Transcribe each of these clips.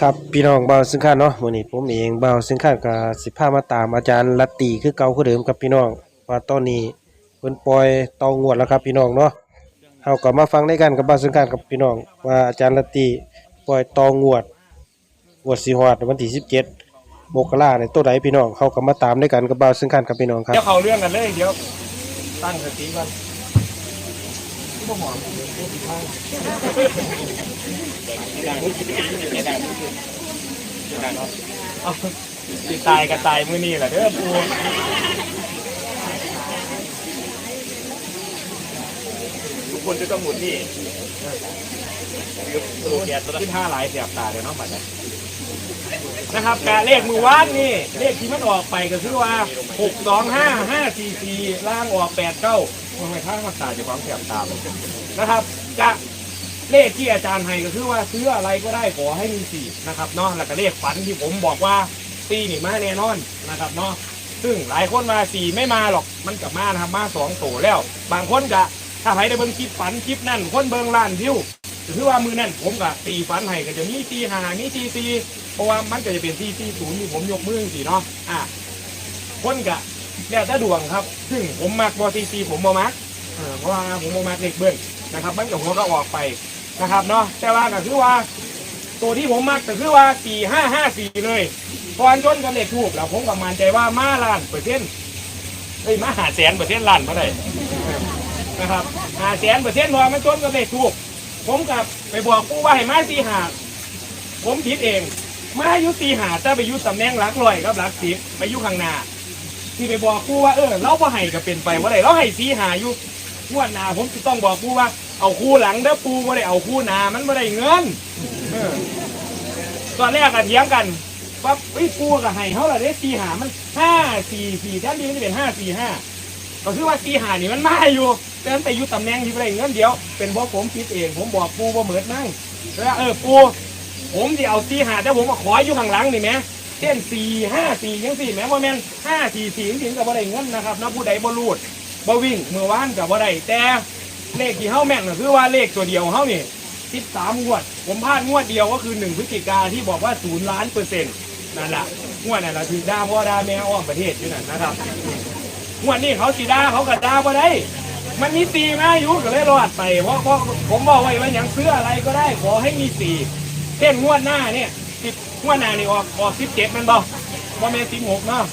ครับพี่น้องเบาซึ่งข้าเนาะวันนี้ผมเองเบาซึ่งข้ากับสิพามาตามอาจารย์ลัตตีคือเก่าคือเดิมครับพี่น้องว่าตอนนี้เพิ่นปล่อยตองวดแล้วครับพี่น้องเนาะเฮาก็มาฟังด้กันกับเบาซึ่งข้ากับพี่น้องว่าอาจารย์ลัตตีปล่อยตองวดงวดสิฮอดวันที่17มกราในตัวใดพี่น้องเฮาก็มาตามด้วยกันกับเบาซึ่งข้ากับพี่น้องครับเดี๋ยวเขาเรื่องกันเลยเดี๋ยวตั้งสติก่อนเอา สิตายก็ตายมื้อนี้แหละเด้อปูทุกคนจะต้องหมุนนี่สรุปแกตัวที่ห้าหลายเสียบตาเดี๋ยวน้องปัดนะนะครับการเลขมือวานนี่เลขที่มันออกไปก็คือว่าหกสองห้าห้าสี่สี่ล่างออกแปดเก้าทำไมข้างมาตาจะความเสียบตามนะครับจะ เลขที่อาจารย์ให้ก็คือว่าซื้ออะไรก็ได้ขอให้มีสี่นะครับเนาะแล้วก็เลขฝันที่ผมบอกว่าตีนี่มาแน่นอนนะครับเนาะซึ่งหลายคนมาสี่ไม่มาหรอกมันกลับมานะครับมาสองโตแล้ว บางคนจะถ้าใครได้เบิ่งคลิปฝันคลิปนั่นคนเบิ่งล้านวิวคือว่ามือนั่นผมกับตีฟันให้ก็จะมีตีหามีตีตีเพราะว่ามันก็จะเป็นตีตีศูนย์ที่ผมยกมือสิเนาะอะคนกะแล้วแต่ดวงครับ ซึ่งผมมักบอตีตีผมบอมักเออเพราะว่าผมบอมักเล็กเบิ้ลนะครับมันกับหัวก็ออกไป นะครับเนาะแต่ว่าก็คือว่า ตัวที่ผมมักก็คือว่าสี่ห้าห้าสี่เลยตอนจนกันเลขถูกแล้วผมก็มั่นใจว่ามาล้านเปอร์เซ็นต์เอ้ยมาหาแสนเปอร์เซ็นต์ล้านมาได้นะครับหาแสนเปอร์เซ็นต์พอมันจนกันเลขถูก ผมกับไปบอกกูว่าให้มาตีหาผมผิดเองมาอยุตีหาแต่ไปอยุตำแหน่งหลักลอยกับหลักสิบไปอยุข้างหน้าที่ไปบอกกูว่าเออเราบ่ให้ก็เป็นไปว่าไรเราให้สีหาอยู่ งวดหน้าผมจะต้องบอกกูว่าเอาคู่หลังเด้อปูไม่ได้เอาคู่หน้ามันไม่ได้เงินเออตอนแรกก็เถียงกันว่าไอ้ยปูกับให้เขาละเด้สีหามันห้าสี่สี่แทนที่มันจะเป็นห้าสี่ห้าก็คือว่าตีหานี่มันมาอยู่แต่มันไปอยู่ตำแหน่งที่ไรเงินเดียว เป็นเพราะผมคิดเอง ผมบอกปูว่าเหมือนนั่งแล้วเออปูผมที่เอาตีหาแต่ผมมาขออยู่ข้างหลังนี่แหมเช่นสี่ห้าสี่ยังสี่แม่ว่าแม่นห้าสี่สี่จริงๆกับบ่ได้เงินนะครับนะผู้ใดบรูด บ่วิ่งเมื่อวานกับบ่ได้แต่เลขที่เฮาแม่นก็คือว่าเลขตัวเดียวเฮานี่สิบสามงวด ผมพลาดงวดเดียวก็คือหนึ่งพฤศจิกาที่บอกว่าศูนย์ล้านเปอร์เซ็นต์นั่นแหละงวดนั่นแหละถือด่าพ่อด่าแม่อ้อมประเทศอยู่นั่นนะครับงวดนี้เขาสีดาเขากระดาบ่ได้ มันมีสีมาอยู่ก็เลยรอดไปเพราะเพราะผมบอกไว้ว่าอย่างซื้ออะไรก็ได้ ขอให้มีสีเช่นงวดหน้าเนี่ยสิบงวดหน้านี่ออกออกสิบเจ็ดมันบอกว่าเมนสิบหกเนาะ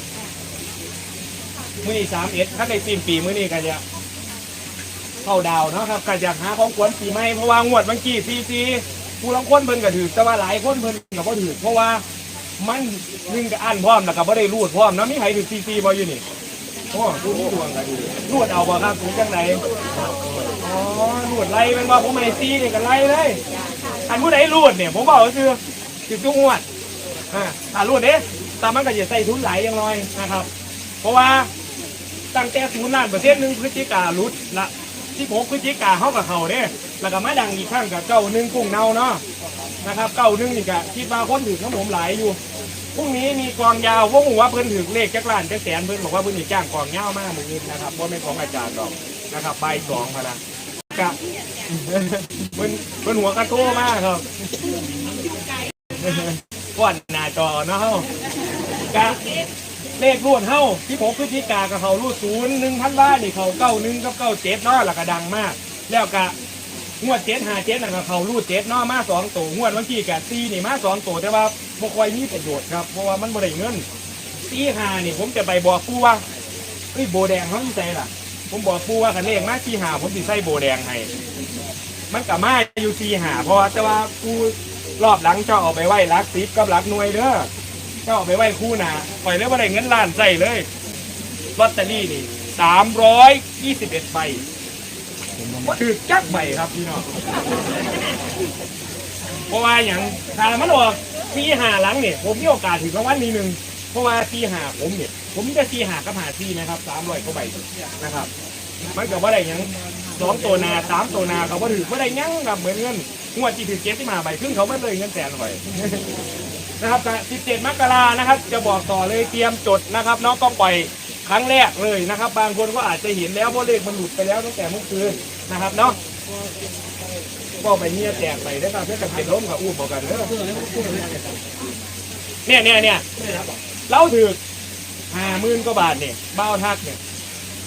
มือนี่สามเอ็ดถ้าในสิ้นปีมือนี่ก็จะเข้าดาวเนาะครับก็อยากหาของขวัญปีใหม่เพราะว่างวดเมื่อกี้ซีซีผู้ลังคนเพิ่นก็ถือแต่ว่าหลายคนเพิ่นก็บ่ถือเพราะว่ามันนึ่งก็อันพร้อมแล้วก็บ่ได้รูดพร้อมเนาะมีใครถือซีซีบ่อยู่นี่โอ้ดูนี่ดวงกันนวดเอาบ่ครับถึงจังไหนอ๋อนวดไล่เป็นว่าผมไม่ซีนี่ก็ไล่เลยอันผู้ใดรูดเนี่ยผมบอกก็คือคือทุกงวดอ่าถ้ารูดเด้แต่มันก็จะใส่ทุนหลายอย่างน้อยนะครับ เพราะว่า ตั้งแต่ศูนย์ล้านเปอร์เซ็นต์หนึ่งพฤศจิกาลุดละที่ผมพฤศจิกาเข้ากับเขาเด้แล้วก็มาดังอีกครั้งกับเก้าหนึ่งกุ้งเน่าเนาะนะครับเก้าหนึ่งนี่ก็คิดว่าคนถือของผมหลายอยู่พรุ่งนี้มีกองยาววกหัวาเพิ่นถือเลขจักรล้านจักแสนเพิ่นบอกว่าเพิ่นสิจ้างกองยาวมากมือนี้นะครับว่าเป็นของอาจารย์หรอกนะครับใบสองพะนะกับเพิ่นเพิ่นหัวกระโตมากครับก่อนหน้าจอเนาะกะ เลขรวดเฮ้าที่ผมพฤศจิกากับเขารูดศูนย์หนึ่งพันบ้านนี่เขาเก้าหนึ่งกับเก้าเจ็ดเนาะแล้วก็ดังมาก แล้วกะงวดเจ็ดหาเจ็ดนั่นก็เขารูดเจ็ดเนาะมาสองตัวงวดเมื่อกี้กซีนี่มาสองตัวแต่ว่าบ่ค่อยมีประโยชน์ครับเพราะว่ามันบ่ได้เงินซีหานี่ผมจะไปบอกปูว่าเอ้ยโบแดงเขาที่ใส่ล่ะ ผมบอกปูว่าคันเลขมาซีหาผมสิใส่โบแดงให้มันกับมาอยู่ซีหาเพราะแต่ว่าปูรอบหลังเจ้าเอาไปไว้รักซิปกับรักหน่วยเด้อ เจ้าเอาไปไหว้คู่หนาปล่อยเลยว่าได้เงินล้านใส่เลยลอตเตอรี่นี่สามร้อยยี่สิบเอ็ดใบถือจักใบครับพี่น้องเพราะว่าอย่างถ้ามันออกทีหาหลังเนี่ยผมมีโอกาสถึงรางวัลนี้หนึ่งเพราะว่าทีหาผมเนี่ย ผมจะทีหากับหาที่นะครับสามร้อยกว่าใบนะครับ มันก็ว่าได้หยังสองตัวนาสามตัวนาเขาก็ถือว่าได้ยังกับเหมือนเงินงวดที่ถือเจ็ดที่มาใบครึ่งเขาไม่เลยเงินแสนหน่อย นะครับสิบเจ็ดมกรานะครับ จะบอกต่อเลยเตรียมจดนะครับน้องต้องปล่อยครั้งแรกเลยนะครับ บางคนก็อาจจะเห็นแล้วเพราะเลขมันหลุดไปแล้วตั้งแต่เมื่อคืนนะครับเนาะก็ไปเนี่ยแจกไปนะครับเพื่อจะเป็นล้มกับอู้บอกกันเด้อเนี่ยเนี่ยเนี่ยเราถือห้าหมื่นกว่าบาทเนี่ยเบ้าทักเนี่ย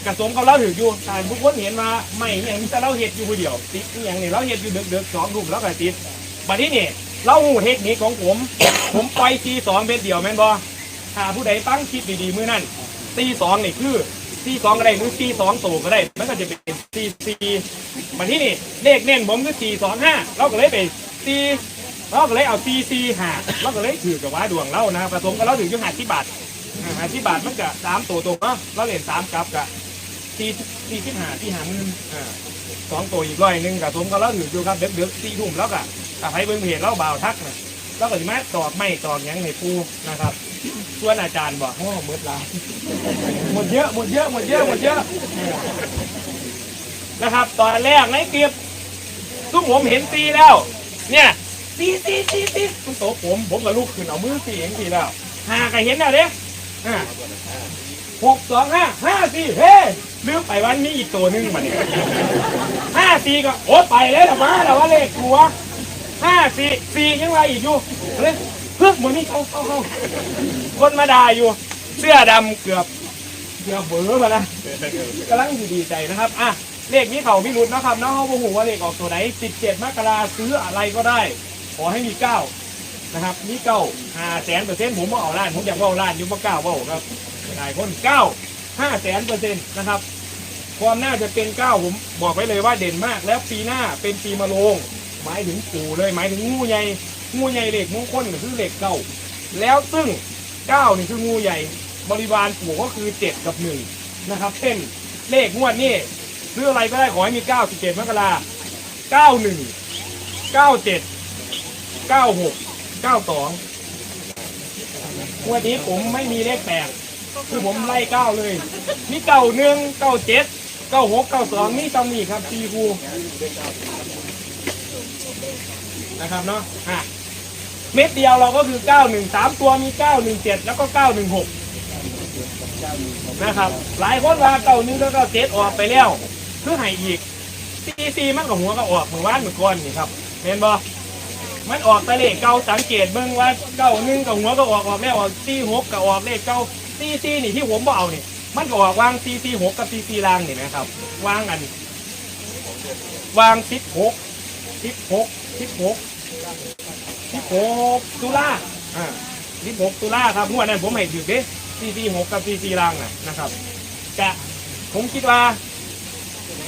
กระสมกับเราถืออยู่แต่ทุกคนเห็นว่าไม่อย่างนี้แต่เราเห็ดอยู่คนเดียวติดอย่างนี้เราเห็ดอยู่เดือดๆสองทุ่มแล้วก็ติดบัดนี้เนี่ย เราหูเทคนิคของผม ผมไปตีสองเป็นเดียวแม่นบอถ้าผู้ใดตั้งคิดดีๆมือนั่นตีสองนี่คือตีสองก็ได้หรือตีสองโตก็ได้มันก็จะเป็นตีสี่บัดนี้นี่เลขเน้นผมคือสี่สองห้าเราก็เลยไปตีเราก็เลยเอาตีสี่หาเราก็เลยถือกับว่าดวงเรานะผสมกับเราถือยู่ห้าสิบบาทหาสิบบาทมันก็สามตัวตเนาะเราเล่นสามกับกับตีตีสิบห้าที่หาเงินอ่าสองตัวอีกร้อยหนึ่งกับสมกับเราถืออยู่ครับเด็กเด็กสี่ทุ่มแล้วก็ ถ้าใครเบิ่งเพจเราเบาวทักนะแล้วก็สิมาตอกไม่ตอกหยังให้ปูนะครับ ส่วนอาจารย์บอกโอ้หมดละหมดเยอะหมดเยอะหมดเยอะหมดเยอะ นะครับ ตอนแรกในเก็บทุกผมเห็นตีแล้ว เนี่ยตีตีตีตีคุณโตผมผมกับลูกขึ้นเอามือตีเองตีแล้วหาก็เห็นแล้วเด้อ่าหกสองห้าห้าสี่เฮ้ลืมไปวันนี้อีกตัวหนึงมาเนี่ยห้าสี่ก็โอ้ไปแล้วแต่มาแต่ว่าเลขหัว ห้าสี่สี่ยังไงอีกอยู่เลยเพิ่งเหมือนนี่เขาเขาเขาคนมาด่าอยู่ เสื้อดำเกือบเกือบเบื่อมาแล้วกำลังดีใจนะครับอะเลขนี้เขาพิรุษนะครับเนาะเขาบอกว่าเลขออกตัวไหน17มกราซื้ออะไรก็ได้ ขอให้มีเก้านะครับมีเก้าห้าแสนเปอร์เซ็นต์ผมว่าเอาล้านผมอยากว่าเอาล้านยุ่มาเก้าว่าครับหลายคนเก้าห้าแสนเปอร์เซ็นต์นะครับความน่าจะเป็นเก้าผมบอกไว้เลยว่าเด่นมาก แล้วปีหน้าเป็นปีมะโรง หมายถึงปู่เลยหมายถึงงูใหญ่งูใหญ่เหล็กมงคลก็คือเหล็กเก้าแล้วซึ่งเก้านี่คืองูใหญ่บริวารปู่ก็คือเจ็ดกับหนึ่งนะครับเช่นเลขงวดนี่ซื้ออะไรก็ได้ขอให้มีเก้าสิบเจ็ดมกราเก้าหนึ่งเก้าเจ็ดเก้าหกเก้าสองงวดนี้ผมไม่มีเลขแปดคือผมไล่เก้าเลยมีเก้าหนึ่งเก้าเจ็ดเก้าหกเก้าสองนี่ต้องมีครับตีคู นะครับเนาะอะเม็ดเดียวเราก็คือเก้าหนึ่งสามตัวมีเก้าหนึ่งเจ็ดแล้วก็เก้าหนึ่งหกนะครับ หลายคนว่าเก้านึงแล้วก็เจ็ดออกไปแล้วคือให้อีกซีซีมันกับหัวก็ออกเหมือนว่านเหมือนก้อนนี่ครับเห็นบ่มันออกไปเลขเก้าสังเกตเบิ่งว่าเก้าหนึ่งกับหัวก็ออกออกแล้วออกซีหกก็ออกเลขเก้าซีซีนี่ที่ผมบเอานี่มันก็ออกวางซีซีหกกับซีซีล่างนี่นะครับวางอันวางสิบหกสิบหก สิบหกสิบหกตุลาอ่าสิบหกตุลาครับเมื่อนั้นผมให้อยู่เด้ซีซีหกกับซีซีล่างน่ะนะครับกะผมคิดว่า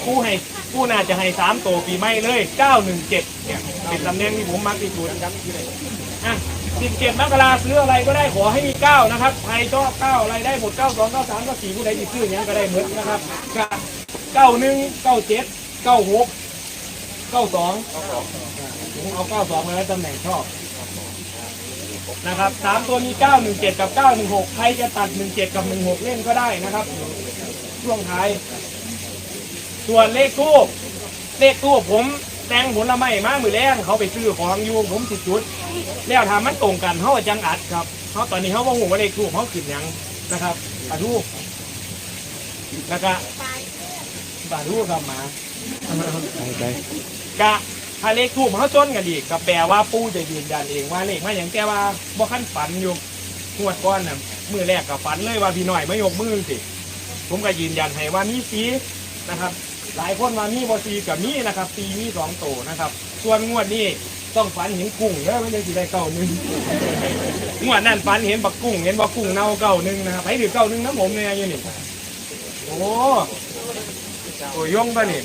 ผู้ให้ผู้น่าจะให้สามตัวปีใหม่เลยเก้าหนึ่งเจ็ดเนี่ยเป็นตำแหน่งที่ผมมักที่สุดอะสิบเจ็ดมกราซื้ออะไรก็ได้ขอให้มีเก้านะครับใครชอบเก้าอะไรได้หมดเก้าสองเก้าสามเก้าสี่ผู้ใดที่ซื้ออย่างนั้นก็ได้เหมดนะครับเก้าหนึ่งเก้าเจ็ดเก้าหกเก้าสอง ผมเอาเก้าสองมาไว้ตำแหน่งชอบนะครับสามตัวมีเก้าหนึ่งเจ็ดกับเก้าหนึ่งหกใครจะตัดหนึ่งเจ็ดกับหนึ่งหกเล่นก็ได้นะครับ ช่วงท้าย ส่วนเลขทูบเลขทูบผมแตงผลไม้มามือแรงเขาไปซื้อของอยู่ผมสิจุด แล้วทำมันตรงกันเขาจังอัดครับเขาตอนนี้เขาบอกว่าเลขทูบเขาขึ้นยังนะครับปลาทูแล้วก็ปลาทูกับหมาใจกะ ถ้าเลขทูบเขาจนกันอีกก็แปลว่าปู่จะยืนยันเองว่าเลขมาอย่างแต่ว่าบ่ขั้นฝันอยู่งวดก้อนน่ะมือแรกกับฝันเลยว่าพี่หน่อยไม่ยกมือสิผมก็ยืนยันให้ว่ามีสีนะครับ หลายคนว่ามีบอซีกับมีนะครับตีมีสองโตนะครับ ส่วนงวดนี้ต้องฝันเห็นกุ้งแล้วไม่ได้สิได้เก้าหนึ่งงวดนั่นฝันเห็นบักกุ้ง เห็นบักกุ้งเน่าเก้าหนึ่งนะครับให้ถือเก้าหนึ่งน้ำผมเนี่ยอยู่นี่โอ้โอ้ยงป่ะนี่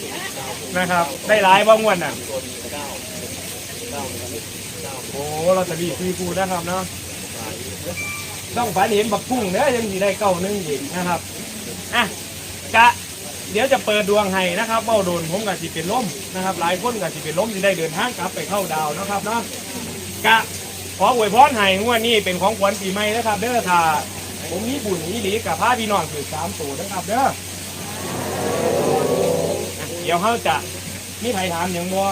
นะครับ ได้หลายบ้างวันน่ะโอ้เราจะบีซีฟูนะครับเนาะต้องฝันเห็นบักกุ้งเนี่ยยังสิได้เก้าหนึ่งอีกนะครับอะกะเดี๋ยวจะเปิดดวงให้นะครับเบ้าโดนผมกับสิเป็นล้มนะครับ หลายคนกับสิเป็นล้มที่ได้เดินทางกลับไปเข้าดาวนะครับเนาะกะขออวยพรให้งวดนี้เป็นของขวัญปีใหม่นะครับ เด้อถ้าผมมีบุญมีหลีกับพาพี่น้องคือสามตัวนะครับเด้อ เดี๋ยวเขาจะมีใครถามอย่างบ่